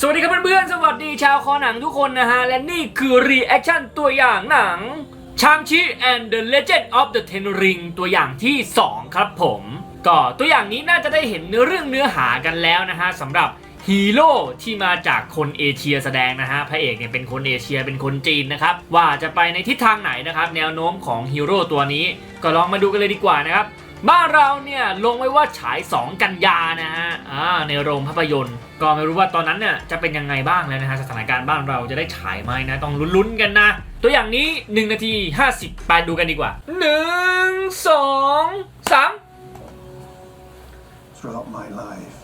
สวัสดีครับเพื่อนๆ สวัสดีชาวคอหนังทุกคนนะฮะ และนี่คือรีแอคชั่นตัวอย่างหนัง Shang-Chi and the Legend of the Ten Ring ตัวอย่างที่ 2 ครับผม ก็ตัวอย่างนี้น่าจะได้เห็นเนื้อเรื่องเนื้อหากันแล้วนะฮะสำหรับฮีโร่ที่มาจากคนเอเชียแสดงนะฮะพระเอกเนี่ยเป็นคนเอเชียเป็นคนจีนนะครับ ว่าจะไปในทิศทางไหนนะครับ แนวโน้มของฮีโร่ตัวนี้ ก็ลองมาดูกันเลยดีกว่านะครับ บ้านเราเนี่ยลงไว้ว่าฉาย 2 กันยานะฮะอ่าในโรงภาพยนตร์ ก็ไม่รู้ว่าตอนนั้นเนี่ยจะเป็นยังไงบ้างแล้วนะฮะสถานการณ์บ้านเราจะได้ฉายไหมนะต้องลุ้นๆกันนะ ตัวอย่างนี้ 1 นาที 50ไปดูกันดีกว่า 1 2 3 Throughout my life,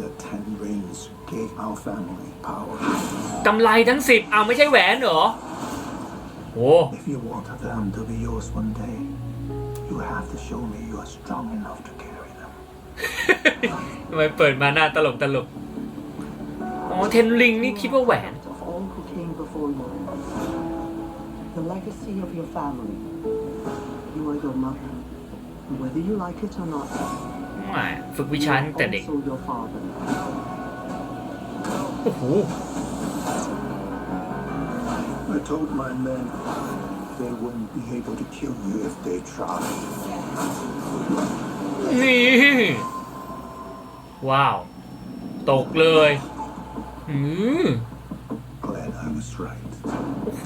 the Ten Rings gave our family power. กำไรทั้ง 10 เอาไม่ใช่แหวนเหรอโอ้ If you want them to be yours one day, you have to show me you are strong enough to carry them. ทำไมเปิดมาหน้าตลกตลกอ๋อเทนลิงนี่คิดว่าแหวน of all who came before you. The legacy of your family. You are your mother. Whether you like it or not, แหม่ฝึกวิ you ชา are ตั้งแต่เด็ก also your father. โอ้โห I told my men they wouldn't be able to kill you if they tried. นี่ ว้าว ตกเลยอืม Glad I was right. โอ้โห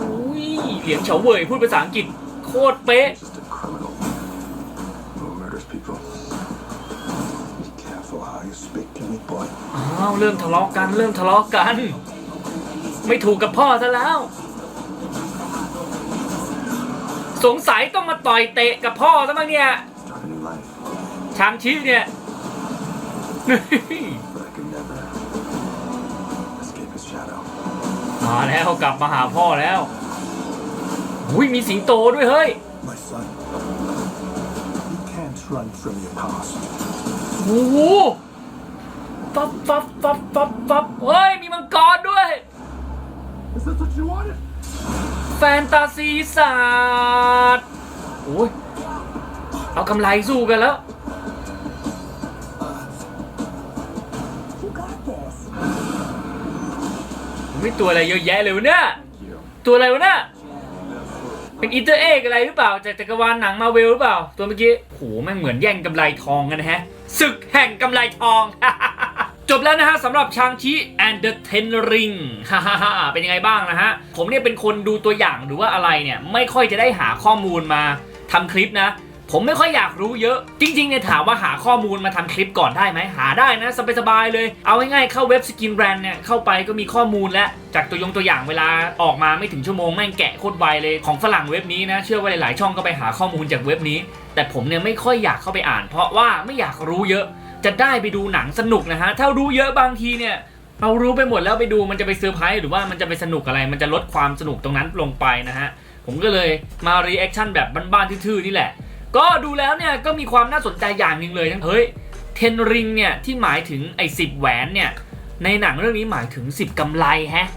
เหรียญเฉาเว่ยพูดภาษาอังกฤษโคตรเป๊ะ Just a criminal who murders people. Be careful how you speak to me, boy. อ้าวเริ่มทะเลาะกันเริ่มทะเลาะกัน ไม่ถูกกับพ่อซะแล้ว สงสัยต้องมาต่อยเตะกับพ่อซะมั้งเนี่ย Start a new life, ชางชีเนี่ย but I could never escape his shadow. มาแล้วกลับมาหาพ่อแล้วอุ้ยมีสิงโตด้วยเฮ้ย My son, you can't run from your past. โอ้โหฟับฟับฟับฟับฟับเฮ้ย มีมังกรด้วย Is this what you wanted? แฟนตาซีศาสตร์โอ้ยเอากำไรสู้กันแล้ว ไม่ตัวอะไรเยอะแยะเลยวะเนี่ย ตัวอะไรวะเนี่ยเป็นอีเตอร์เอ็กอะไรหรือเปล่า จากจักรวาลหนังมาเวลหรือเปล่า ตัวเมื่อกี้โหแม่งเหมือนแย่งกำไรทองกันนะฮะศึกแห่งกำไรทอง จบแล้วนะฮะสำหรับชางชิ and the Ten Ring ฮ่าฮ่าฮ่าเป็นยังไงบ้างนะฮะ ผมเนี่ยเป็นคนดูตัวอย่างหรือว่าอะไรเนี่ย ไม่ค่อยจะได้หาข้อมูลมาทำคลิปนะ ผมไม่ค่อยอยากรู้เยอะ จริงๆเนี่ยถามว่าหาข้อมูลมาทำคลิปก่อนได้ไหมหาได้นะสบายๆเลย เอาง่ายๆเข้าเว็บสกินแบรนด์เนี่ยเข้าไปก็มีข้อมูลแล้วจากตัวยงตัวอย่างเวลาออกมาไม่ถึงชั่วโมงแม่งแกะโคตรไวเลยของฝรั่งเว็บนี้นะเชื่อว่าหลายๆช่องก็ไปหาข้อมูลจากเว็บนี้ แต่ผมเนี่ยไม่ค่อยอยากเข้าไปอ่าน เพราะว่าไม่อยากรู้เยอะ จะได้ไปดูหนังสนุกนะฮะ ถ้ารู้เยอะบางทีเนี่ย เรารู้ไปหมดแล้วไปดูมันจะไปเซอร์ไพรส์หรือว่ามันจะไปสนุกอะไร มันจะลดความสนุกตรงนั้นลงไปนะฮะ ผมก็เลยมารีแอคชั่นแบบบ้านๆทื่อๆนี่แหละ ก็ดูแล้วเนี่ยก็มีความน่าสนใจอย่างหนึ่งเลยทั้งเฮ้ยเทนริงเนี่ยที่หมายถึงไอ้สิบแหวนเนี่ยในหนังเรื่องนี้หมายถึง 10กำไรแฮะ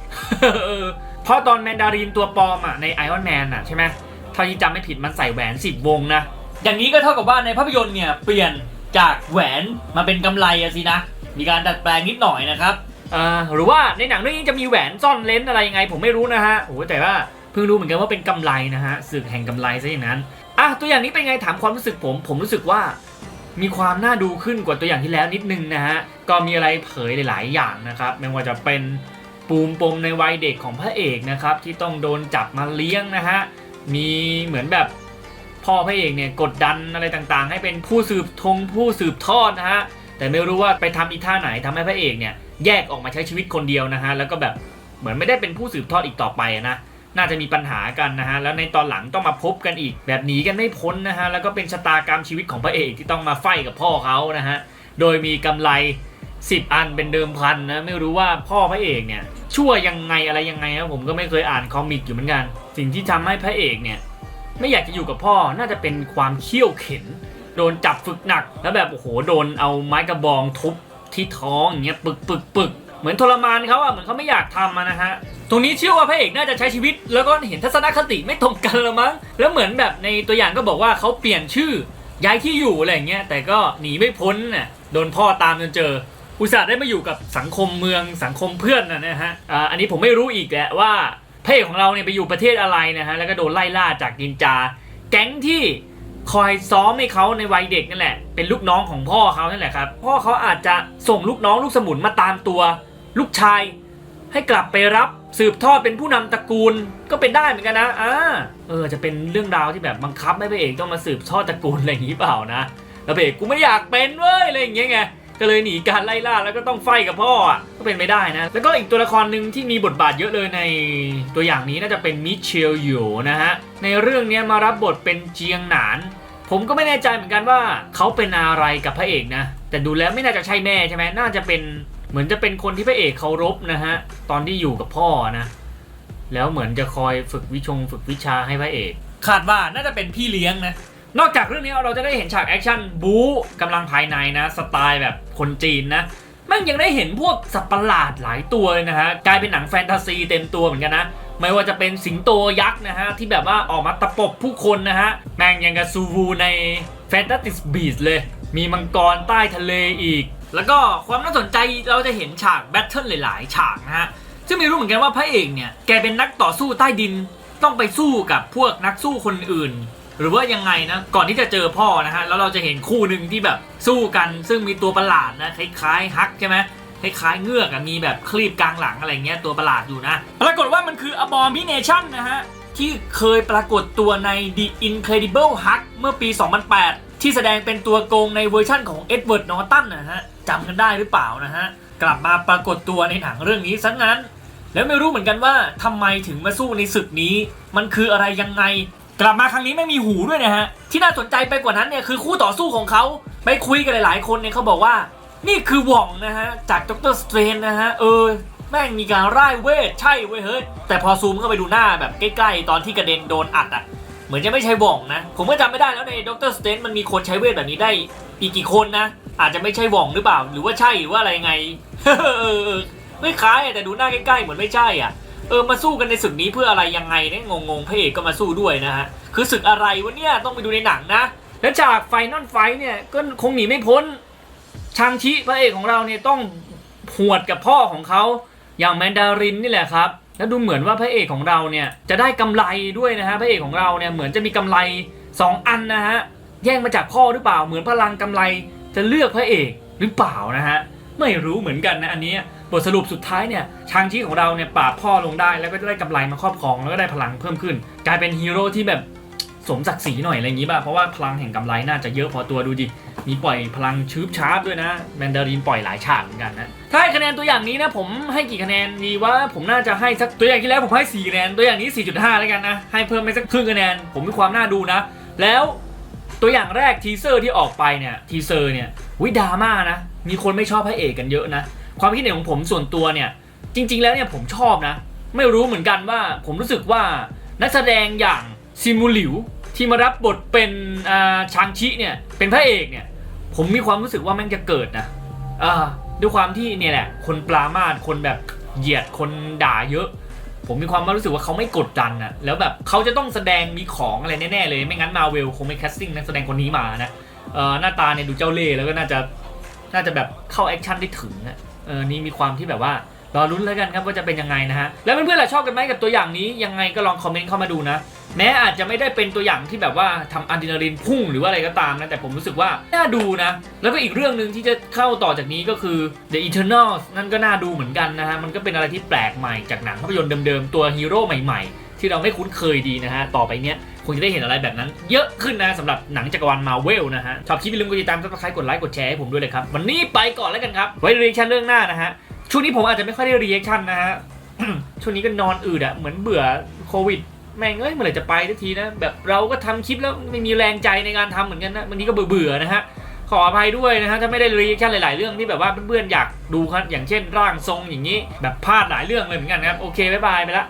เพราะตอนแมนดารินตัวปลอมอะในไอออนแมนอะใช่ไหมถ้าที่จำไม่ผิดมันใส่แหวน 10 วงนะ อย่างนี้ก็เท่ากับว่าในภาพยนตร์เนี่ยเปลี่ยน จากแหวนมาเป็นกำไรอะสินะ มีการดัดแปลงนิดหน่อยนะครับหรือว่าในหนังเรื่องนี้จะมีแหวนซ่อนเลนส์อะไรยังไง ผมไม่รู้นะฮะโอ้แต่ว่าเพิ่งรู้เหมือนกันว่าเป็นกำไรนะฮะสึกแห่งกำไรซะอย่างนั้นอะตัวอย่างนี้เป็นไงถามความรู้สึกผม ผมรู้สึกว่ามีความน่าดูขึ้นกว่าตัวอย่างที่แล้วนิดนึงนะฮะ ก็มีอะไรเผยหลาย ๆ อย่างนะครับ ไม่ว่าจะเป็นปูมปมในวัยเด็กของพระเอกนะครับ ที่ต้องโดนจับมาเลี้ยงนะฮะ มีเหมือนแบบ พ่อพระเอกเนี่ยกดดันอะไรต่างๆ ให้เป็นผู้สืบทงผู้สืบทอดนะฮะแต่ไม่รู้ว่าไปทำอีท่าไหนทำให้พระเอกเนี่ยแยกออกมาใช้ชีวิตคนเดียวนะฮะแล้วก็แบบเหมือนไม่ได้เป็นผู้สืบทอดอีกต่อไปนะน่าจะมีปัญหากันนะฮะแล้วในตอนหลังต้องมาพบกันอีก แบบหนีกันไม่พ้นนะฮะแล้วก็เป็นชะตากรรมชีวิตของพระเอกที่ต้องมาไฟกับพ่อเขานะฮะโดยมีกำไร 10 อันเป็นเดิมพันนะไม่รู้ว่าพ่อพระเอกเนี่ยชั่วยังไงอะไรยังไงนะผมก็ไม่เคยอ่านคอมิกอยู่เหมือนกัน สิ่งที่ทำให้พระเอกเนี่ย ไม่อยากจะอยู่กับพ่อน่าจะเป็นความเขี้ยวเข็น โดนจับฝึกหนัก แล้วแบบโอ้โหโดนเอาไม้กระบองทุบที่ท้องอย่างเงี้ยปึกปึกปึกเหมือนทรมานเขาอะเหมือนเขาไม่อยากทำอะนะฮะตรงนี้เชื่อว่าพระเอกน่าจะใช้ชีวิต แล้วก็เห็นทัศนคติไม่ตรงกันละมั้งแล้วเหมือนแบบในตัวอย่างก็บอกว่าเขาเปลี่ยนชื่อย้ายที่อยู่อะไรอย่างเงี้ยแต่ก็หนีไม่พ้นน่ะโดนพ่อตามจนเจอ อุตส่าห์ได้มาอยู่กับสังคมเมืองสังคมเพื่อนนะนะฮะอ่าอันนี้ผมไม่รู้อีกแหละว่า พระเอกของเราเนี่ยไปอยู่ประเทศอะไรนะฮะแล้วก็โดนไล่ล่าจากนินจา แก๊งที่คอยซ้อมให้เขาในวัยเด็กนั่นแหละ เป็นลูกน้องของพ่อเขานั่นแหละครับ พ่อเขาอาจจะส่งลูกน้องลูกสมุนมาตามตัว ลูกชาย ให้กลับไปรับสืบทอดเป็นผู้นำตระกูลก็เป็นได้เหมือนกันนะอ่าเออจะเป็นเรื่องราวที่แบบบังคับให้พระเอกต้องมาสืบทอดตระกูลอะไรอย่างนี้เปล่านะแล้วพระเอกกูไม่อยากเป็นเว้ยอะไรอย่างเงี้ยไง ก็เลยหนีการไล่ล่าแล้วก็ต้องไฟกับพ่ออะก็เป็นไม่ได้นะ แล้วก็อีกตัวละครหนึ่งที่มีบทบาทเยอะเลยในตัวอย่างนี้น่าจะเป็นมิเชลโยนะฮะในเรื่องนี้มารับบทเป็นเจียงหนาน ผมก็ไม่แน่ใจเหมือนกันว่าเขาเป็นอะไรกับพระเอกนะ แต่ดูแล้วไม่น่าจะใช่แม่ใช่ไหมน่าจะเป็นเหมือนจะเป็นคนที่พระเอกเคารพนะฮะตอนที่อยู่กับพ่อนะ แล้วเหมือนจะคอยฝึกวิชงฝึกวิชาให้พระเอกคาดว่าน่าจะเป็นพี่เลี้ยงนะนอกจากเรื่องนี้เราจะได้เห็นฉากแอคชั่นบู๊กำลังภายในนะ สไตล์แบบ คนจีนนะแมันยังได้เห็นพวกสัตว์ประหลาดหลายตัวเลยนะฮะกลายเป็นหนังแฟนตาซีเต็มตัวเหมือนกันนะไม่ว่าจะเป็นสิงโตยักษ์นะฮะที่แบบว่าออกมาตะปบผู้คนนะฮะแม่งยังกับซูวูในแฟนตาติสบีสเลย มีมังกรใต้ทะเลอีก แล้วก็ความน่าสนใจเราจะเห็นฉากแบทเทิลหลาย ๆ ฉากนะฮะซึ่งไม่รู้เหมือนกันว่าพระเอกเนี่ยแกเป็นนักต่อสู้ใต้ดินต้องไปสู้กับพวกนักสู้คนอื่น หรือว่ายังไงนะ ก่อนที่จะเจอพ่อนะฮะ แล้วเราจะเห็นคู่หนึ่งที่แบบสู้กัน ซึ่งมีตัวประหลาดนะ คล้ายๆฮักใช่ไหมคล้ายๆเงือกมีแบบคลีบกลางหลังอะไรเงี้ยตัวประหลาดอยู่นะ ปรากฏว่ามันคือ Abomination นะฮะ ที่เคยปรากฏตัวใน The Incredible Hulk เมื่อปี 2008 ที่แสดงเป็นตัวโกงในเวอร์ชั่นของเอ็ดเวิร์ดนอร์ตันนะฮะจำกันได้หรือเปล่านะฮะ กลับมาปรากฏตัวในหนังเรื่องนี้ซะงั้น แล้วไม่รู้เหมือนกันว่าทำไมถึงมาสู้ในศึกนี้ มันคืออะไรยังไง กลับมาครั้งนี้ไม่มีหูด้วยนะฮะ ที่น่าสนใจไปกว่านั้นเนี่ยคือคู่ต่อสู้ของเขาไปคุยกันหลาย ๆ คนเนี่ยเขาบอกว่า นี่คือหว่องนะฮะ จากด็อกเตอร์สเตรนนะฮะ เออ แม่งมีการร่ายเวท ใช่เว้ยเฮ้ย แต่พอซูมเข้าไปดูหน้าแบบใกล้ ๆ ตอนที่กระเด็นโดนอัดอะ เหมือนจะไม่ใช่หว่องนะ ผมก็จำไม่ได้แล้วในด็อกเตอร์สเตรนมันมีคนใช้เวทแบบนี้ได้อีกกี่คนนะ อาจจะไม่ใช่หว่องหรือเปล่า หรือว่าใช่หรือว่าอะไรไง ไม่คล้ายแต่ดูหน้าใกล้ ๆ เหมือนไม่ใช่อะ เออมาสู้กันในศึกนี้เพื่ออะไรยังไงเนี่ยงงๆพระเอกก็มาสู้ด้วยนะฮะคือศึกอะไรวะเนี่ยต้องไปดูในหนังนะ และจากไฟนอลไฟเนี่ยก็คงหนีไม่พ้นชางชิพระเอกของเราเนี่ยต้องหวดกับพ่อของเขาอย่างแมนดารินนี่แหละครับแล้วดูเหมือนว่าพระเอกของเราเนี่ยจะได้กำไรด้วยนะฮะพระเอกของเราเนี่ยเหมือนจะมีกำไร 2 อันนะฮะแย่งมาจากพ่อหรือเปล่าเหมือนพลังกำไรจะเลือกพระเอกหรือเปล่านะฮะไม่รู้เหมือนกันนะอันนี้ บทสรุปสุดท้ายเนี่ยชางชิของเราเนี่ยปราบพ่อลงได้ แล้วก็จะได้กำไรมาครอบครองแล้วก็ได้พลังเพิ่มขึ้น กลายเป็นฮีโร่ที่แบบสมศักดิ์ศรีหน่อยอะไรอย่างนี้ป่ะเพราะว่าพลังแห่งกำไรน่าจะเยอะพอตัวดูดิมีปล่อยพลังชืบชาร์ปด้วยนะแมนดารินปล่อยหลายฉากเหมือนกันนะถ้าให้คะแนนตัวอย่างนี้นะผมให้กี่คะแนนดีว่าผมน่าจะให้สักตัวอย่างที่แล้วผมให้4คะแนนตัวอย่างนี้ 4.5 แล้วกันนะให้เพิ่มไปสักครึ่งคะแนน ผมมีความน่าดูนะ แล้วตัวอย่างแรกทีเซอร์ที่ออกไปเนี่ยทีเซอร์เนี่ยวิดราม่านะมีคนไม่ชอบพระเอกกันเยอะนะ ความคิดเห็นของผมส่วนตัวเนี่ย จริง ๆ แล้วเนี่ยผมชอบนะ ไม่รู้เหมือนกันว่าผมรู้สึกว่านักแสดงอย่างซิมูหลิวที่มารับบทเป็นชางชิเนี่ยเป็นพระเอกเนี่ย ผมมีความรู้สึกว่าแม่งจะเกิดนะด้วยความที่เนี่ยแหละ คนปรามาสคนแบบเหยียดคนด่าเยอะ ผมมีความรู้สึกว่าเขาไม่กดดันนะแล้วแบบเขาจะต้องแสดงมีของอะไรแน่ๆเลยไม่งั้นมาเวลคงไม่แคสติ้งนักแสดงคนนี้มานะหน้าตาเนี่ยดูเจ้าเล่ห์แล้วก็น่าจะน่าจะแบบเข้าแอคชั่นได้ถึงนะ เออนี่มีความที่แบบว่ารอรุ้นแล้วกันครับว่าจะเป็นยังไงนะฮะแล้วเพื่อนๆล่ะชอบกันไหมกับตัวอย่างนี้ยังไงก็ลองคอมเมนต์เข้ามาดูนะ แม้อาจจะไม่ได้เป็นตัวอย่างที่แบบว่าทำอะดรีนาลีนพุ่งหรือว่าอะไรก็ตามนะแต่ผมรู้สึกว่าน่าดูนะ แล้วก็อีกเรื่องหนึ่งที่จะเข้าต่อจากนี้ก็คือ The Eternals นั่นก็น่าดูเหมือนกันนะฮะมันก็เป็นอะไรที่แปลกใหม่จากหนังภาพยนตร์เดิมๆตัวฮีโร่ใหม่ๆ ที่เราไม่คุ้นเคยดีนะฮะ ต่อไปเนี้ยคงจะได้เห็นอะไรแบบนั้น เยอะขึ้นนะสำหรับหนังจักรวาลมาเวลนะฮะ ชอบคลิปอย่าลืมกดติดตามกดไลค์กดไลค์กดแชร์ให้ผมด้วยเลยครับ วันนี้ไปก่อนแล้วกันครับ ไว้รีแอคชั่นเรื่องหน้านะฮะ ช่วงนี้ผมอาจจะไม่ค่อยได้รีแอคชั่นนะฮะ ช่วงนี้ก็นอนอืดอะเหมือนเบื่อโควิดแม่งเอ้ยเมื่อไหร่จะไปสักทีนะ แบบเราก็ทำคลิปแล้วไม่มีแรงใจในการทำเหมือนกันนะบางทีก็เบื่อๆนะฮะขออภัยด้วยนะฮะถ้าไม่ได้รีแอคชั่นหลาย ๆ เรื่องที่แบบว่าเพื่อนๆอยากดูครับอย่างเช่นร่างทรงอย่างนี้ แบบพลาดหลายเรื่องเลยเหมือนกันครับโอเคบ๊ายบายไปละ